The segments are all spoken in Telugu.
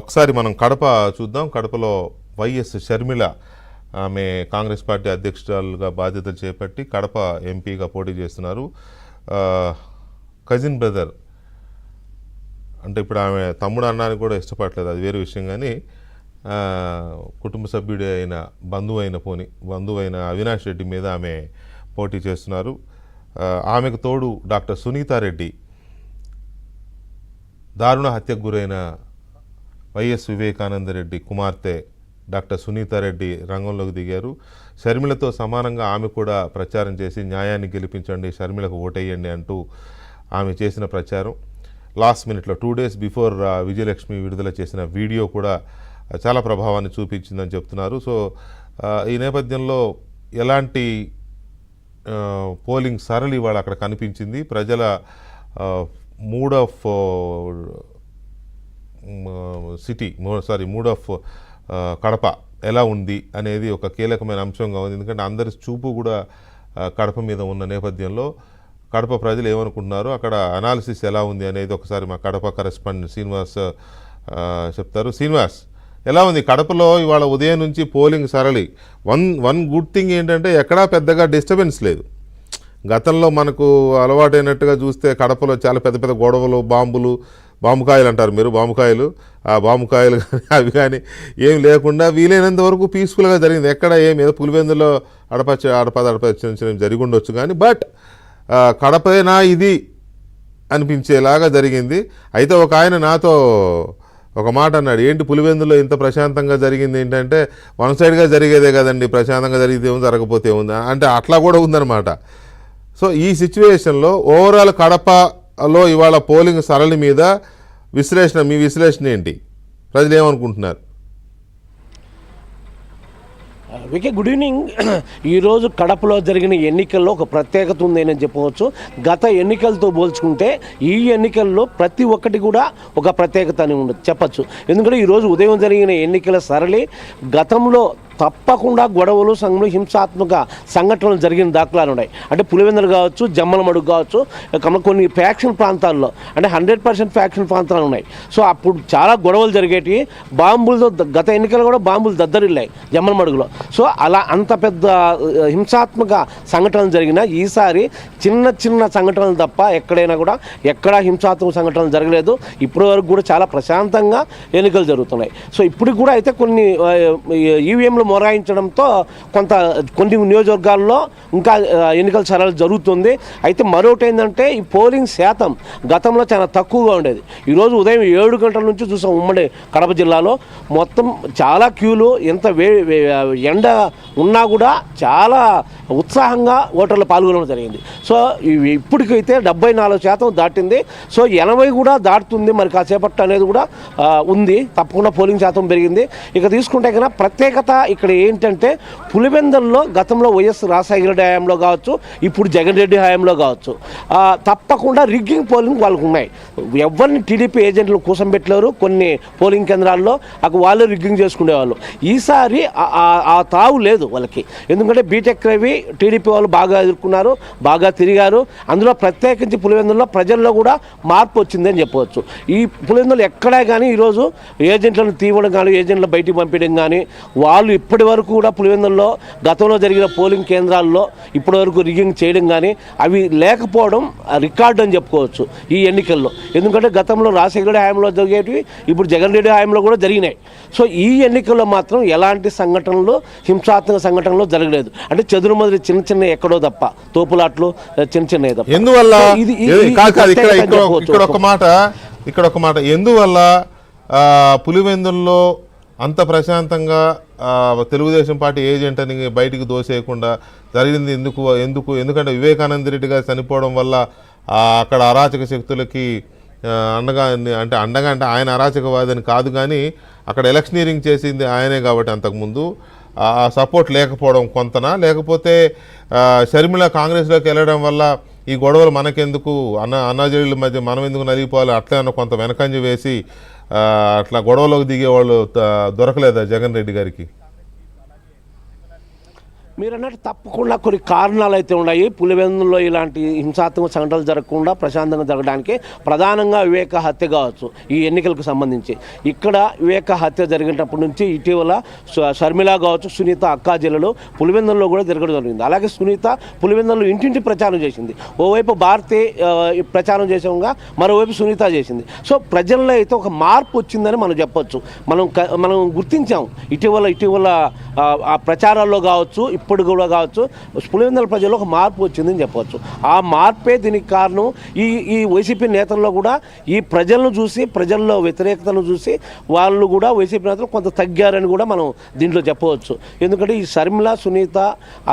ఒకసారి మనం కడప చూద్దాం. కడపలో వైఎస్ షర్మిల ఆమె కాంగ్రెస్ పార్టీ అధ్యక్షురాలుగా బాధ్యతలు చేపట్టి కడప ఎంపీగా పోటీ చేస్తున్నారు. కజిన్ బ్రదర్ అంటే ఇప్పుడు ఆమె తమ్ముడు అన్నానికి కూడా ఇష్టపడలేదు అది వేరే విషయం కానీ కుటుంబ సభ్యుడే అయిన బంధువు అయిన పోని బంధువు అయిన అవినాష్ రెడ్డి మీద ఆమె పోటీ చేస్తున్నారు. ఆమెకు తోడు డాక్టర్ సునీతారెడ్డి దారుణ హత్యకు గురైన వైఎస్ వివేకానంద రెడ్డి కుమార్తె డాక్టర్ సునీతారెడ్డి రంగంలోకి దిగారు. షర్మిలతో సమానంగా ఆమె కూడా ప్రచారం చేసి న్యాయాన్ని గెలిపించండి షర్మిలకు ఓటేయండి అంటూ ఆమె చేసిన ప్రచారం. లాస్ట్ మినిట్లో టూ డేస్ బిఫోర్ విజయలక్ష్మి విడుదల చేసిన వీడియో కూడా చాలా ప్రభావాన్ని చూపించిందని చెప్తున్నారు. సో ఈ నేపథ్యంలో ఎలాంటి పోలింగ్ సరళి ఇవాళ అక్కడ కనిపించింది? ప్రజల mood of city sorry mood of Kadapa ఎలా ఉంది అనేది ఒక కీలకమైన అంశంగా ఉంది. ఎందుకంటే అందరి చూపు కూడా కడప మీద ఉన్న నేపథ్యంలో కడప ప్రజలు ఏమనుకుంటున్నారు అక్కడ అనాలిసిస్ ఎలా ఉంది అనేది ఒకసారి మా కడప కరెస్పాండెంట్ శ్రీనివాస్ చెప్తారు. శ్రీనివాస్ ఎలా ఉంది? కడపలో ఇవాళ ఉదయం నుంచి పోలింగ్ సరళి. వన్ వన్ గుడ్ థింగ్ ఏంటంటే ఎక్కడా పెద్దగా డిస్టర్బెన్స్ లేదు. గతంలో మనకు అలవాటైనట్టుగా చూస్తే కడపలో చాలా పెద్ద పెద్ద గొడవలు బాంబులు బాంబుకాయలు అంటారు మీరు బాంబుకాయలు. ఆ బాంబుకాయలు కానీ అవి కానీ ఏం లేకుండా వీలైనంత వరకు పీస్ఫుల్గా జరిగింది. ఎక్కడ ఏం ఏదో పులివెందులో అడపచ్చ అడపద అడప చిన్న చిన్న జరిగి ఉండొచ్చు కానీ బట్ కడపైనా ఇది అనిపించేలాగా జరిగింది. అయితే ఒక ఆయన నాతో ఒక మాట అన్నాడు ఏంటి పులివెందులో ఇంత ప్రశాంతంగా జరిగింది ఏంటంటే వన్ సైడ్గా జరిగేదే కదండి ప్రశాంతంగా జరిగితే ఏముంది జరగపోతే ఏముంది? అంటే అట్లా కూడా ఉందన్నమాట. సో ఈ సిచ్యువేషన్లో ఓవరాల్ కడపలో ఇవాళ పోలింగ్ సరళి మీద విశ్లేషణ మీ విశ్లేషణ ఏంటి? ప్రజలు ఏమనుకుంటున్నారు? వికే గుడ్ ఈవినింగ్. ఈరోజు కడపలో జరిగిన ఎన్నికల్లో ఒక ప్రత్యేకత ఉందని చెప్పవచ్చు. గత ఎన్నికలతో పోల్చుకుంటే ఈ ఎన్నికల్లో ప్రతి ఒక్కటి కూడా ఒక ప్రత్యేకత అని ఉండదు చెప్పచ్చు. ఎందుకంటే ఈరోజు ఉదయం జరిగిన ఎన్నికల సరళి గతంలో తప్పకుండా గొడవలు సంఘంలో హింసాత్మక సంఘటనలు జరిగిన దాఖలాలు ఉన్నాయి అంటే పులివెందులు కావచ్చు జమ్మలమడుగు కావచ్చు కొన్ని ఫ్యాక్షన్ ప్రాంతాల్లో అంటే హండ్రెడ్ పర్సెంట్ ఫ్యాక్షన్ ప్రాంతాలు ఉన్నాయి సో అప్పుడు చాలా గొడవలు జరిగేటివి బాంబులతో గత ఎన్నికలు కూడా బాంబులు దద్దరిల్లాయి జమ్మలమడుగులో సో అలా అంత పెద్ద హింసాత్మక సంఘటనలు జరిగిన ఈసారి చిన్న చిన్న సంఘటనలు తప్ప ఎక్కడైనా కూడా ఎక్కడా హింసాత్మక సంఘటనలు జరగలేదు ఇప్పటి వరకు కూడా చాలా ప్రశాంతంగా ఎన్నికలు జరుగుతున్నాయి సో ఇప్పుడు కూడా అయితే కొన్ని ఈవీఎంలు మొరాయించడంతో కొంత కొన్ని నియోజకవర్గాల్లో ఇంకా ఎన్నికల చర్యలు జరుగుతుంది. అయితే మరొకటి ఏంటంటే ఈ పోలింగ్ శాతం గతంలో చాలా తక్కువగా ఉండేది. ఈరోజు ఉదయం ఏడు గంటల నుంచి చూసాం ఉమ్మడి కడప జిల్లాలో. మొత్తం చాలా క్యూలు ఎంత వే ఎండ ఉన్నా కూడా చాలా ఉత్సాహంగా ఓటర్లు పాల్గొనడం జరిగింది. సో ఇప్పటికైతే డెబ్బై నాలుగు శాతం దాటింది. సో ఎనభై కూడా దాటుతుంది. మరి కాసేపట్టు అనేది కూడా ఉంది. తప్పకుండా పోలింగ్ శాతం పెరిగింది. ఇక తీసుకుంటే కనుక ప్రత్యేకత ఇక్కడ ఏంటంటే పులివెందల్లో గతంలో వైఎస్ రాజశేఖర రెడ్డి హయాంలో కావచ్చు ఇప్పుడు జగన్ రెడ్డి హయాంలో కావచ్చు. తప్పకుండా రిగ్గింగ్ పోలింగ్ వాళ్ళకు ఉన్నాయి. ఎవరిని టీడీపీ ఏజెంట్లు కూసంబెట్టలేరు కొన్ని పోలింగ్ కేంద్రాల్లో అక్కడ వాళ్ళే రిగ్గింగ్ చేసుకునేవాళ్ళు. ఈసారి ఆ- ఆ తావు లేదు వాళ్ళకి. ఎందుకంటే బీటెక్ రవి టీడీపీ వాళ్ళు బాగా ఎదుర్కొన్నారు బాగా తిరిగారు. అందులో ప్రత్యేకించి పులివెందుల్లో ప్రజల్లో కూడా మార్పు వచ్చిందని చెప్పవచ్చు. ఈ పులివెందులు ఎక్కడా కానీ ఈరోజు ఏజెంట్లను తీయడం కానీ ఏజెంట్లను బయటికి పంపించడం కానీ వాళ్ళు ఇప్పటి వరకు కూడా పులివెందుల్లో గతంలో జరిగిన పోలింగ్ కేంద్రాల్లో ఇప్పటి వరకు రిగ్గింగ్ చేయడం కానీ అవి లేకపోవడం రికార్డు అని చెప్పుకోవచ్చు ఈ ఎన్నికల్లో. ఎందుకంటే గతంలో రాజశేఖర రెడ్డి హయాంలో జరిగేటివి ఇప్పుడు జగన్ రెడ్డి హయాంలో కూడా జరిగినాయి. సో ఈ ఎన్నికల్లో మాత్రం ఎలాంటి సంఘటనలు హింసాత్మక సంఘటనలు జరగలేదు. అంటే చెదురుమదురు చిన్న చిన్న ఎక్కడో తప్ప తోపులాట్లు చిన్న తప్ప. ఎందువల్ల? ఇది ఇక్కడ ఒక మాట ఇక్కడ ఒక మాట. ఎందువల్ల పులివెందుల్లో అంత ప్రశాంతంగా తెలుగుదేశం పార్టీ ఏజెంట్ అని బయటికి దోసేయకుండా జరిగింది ఎందుకు ఎందుకు ఎందుకంటే వివేకానంద రెడ్డి గారు చనిపోవడం వల్ల అక్కడ అరాచక శక్తులకి అండగా అంటే అండగా అంటే ఆయన అరాచకవాదని కాదు కానీ అక్కడ ఎలక్షనీరింగ్ చేసింది ఆయనే కాబట్టి అంతకుముందు. ఆ సపోర్ట్ లేకపోవడం కొంతనా? లేకపోతే ఆ, షర్మిల కాంగ్రెస్లోకి వెళ్ళడం వల్ల ఈ గొడవలు మనకెందుకు? అన్న అన్నాజీల మధ్య మనం ఎందుకు నలిగిపోవాలి? అట్లే అన్న కొంత వెనకంజ వేసి అట్లా గొడవలోకి దిగేవాళ్ళు వాళ్ళు దొరకలేదా జగన్ రెడ్డి గారికి? మీరు అన్నట్టు తప్పకుండా కొన్ని కారణాలు అయితే ఉన్నాయి. పులివెందులో ఇలాంటి హింసాత్మక సంఘటనలు జరగకుండా ప్రశాంతంగా జరగడానికి ప్రధానంగా వివేక హత్య కావచ్చు ఈ ఎన్నికలకు సంబంధించి. ఇక్కడ వివేక హత్య జరిగినప్పటి నుంచి ఇటీవల షర్మిల కావచ్చు సునీత అక్కా జిల్లాలో పులివెందుల్లో కూడా జరగడం జరిగింది. అలాగే సునీత పులివెందులో ఇంటింటి ప్రచారం చేసింది. ఓవైపు భారతి ప్రచారం చేసాముగా మరోవైపు సునీత చేసింది. సో ప్రజల్లో అయితే ఒక మార్పు వచ్చిందని మనం చెప్పొచ్చు. మనం మనం గుర్తించాం. ఇటీవల ఇటీవల ఆ ప్రచారాల్లో కావచ్చు ఇప్పుడు కూడా కావచ్చు. పులివెందుల ప్రజల్లో ఒక మార్పు వచ్చిందని చెప్పవచ్చు. ఆ మార్పే దీనికి కారణం. ఈ ఈ వైసీపీ నేతల్లో కూడా ఈ ప్రజలను చూసి ప్రజల్లో వ్యతిరేకతను చూసి వాళ్ళు కూడా వైసీపీ నేతలు కొంత తగ్గారని కూడా మనం దీంట్లో చెప్పవచ్చు. ఎందుకంటే ఈ శర్మిల సునీత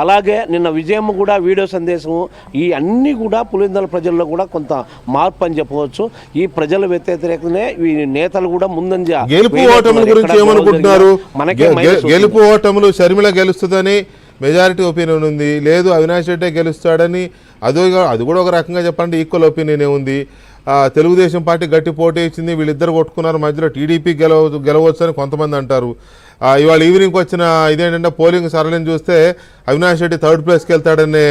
అలాగే నిన్న విజయమ్మ కూడా వీడియో సందేశము ఈ అన్నీ కూడా పులివెందుల ప్రజల్లో కూడా కొంత మార్పు అని చెప్పవచ్చు. ఈ ప్రజల వ్యతిరేకతనే ఈ నేతలు కూడా ముందంజ గెలుపు. ఓటముల గురించి ఏమనుకుంటున్నారు. గెలుపు ఓటములు షర్మిల గెలుస్తుందని మెజారిటీ ఒపీనియన్ ఉంది. లేదు అవినాష్ రెడ్డే గెలుస్తాడని అదో అది కూడా ఒక రకంగా చెప్పండి ఈక్వల్ ఒపీనియన్ ఉంది. తెలుగుదేశం పార్టీ గట్టి పోటీ ఇచ్చింది వీళ్ళిద్దరు కొట్టుకున్నారు. మధ్యలో టీడీపీ గెలవ గెలవచ్చు అని కొంతమంది అంటారు. ఇవాళ ఈవినింగ్ వచ్చిన ఇదేంటంటే పోలింగ్ సరళిని చూస్తే అవినాష్ రెడ్డి థర్డ్ ప్లేస్కి వెళ్తాడనే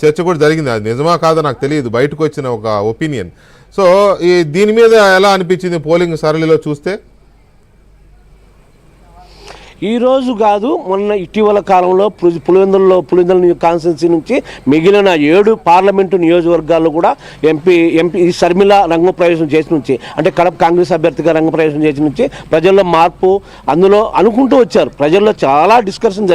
చర్చ కూడా జరిగింది. అది నిజమా కాదో నాకు తెలియదు. బయటకు వచ్చిన ఒక ఒపీనియన్ సో ఈ దీని మీద ఎలా అనిపించింది పోలింగ్ సరళిలో చూస్తే? ఈ రోజు కాదు మొన్న ఇటీవల కాలంలో పులి- పులివెందులలో పులివెందుల కాన్స్టిట్యున్సీ నుంచి మిగిలిన ఏడు పార్లమెంటు నియోజకవర్గాల్లో కూడా ఎంపీ ఎంపీ ఈ రంగ ప్రవేశం చేసి నుంచి అంటే కడప కాంగ్రెస్ అభ్యర్థిగా రంగప్రవేశం చేసి నుంచి ప్రజల్లో మార్పు అందులో అనుకుంటూ వచ్చారు. ప్రజల్లో చాలా డిస్కషన్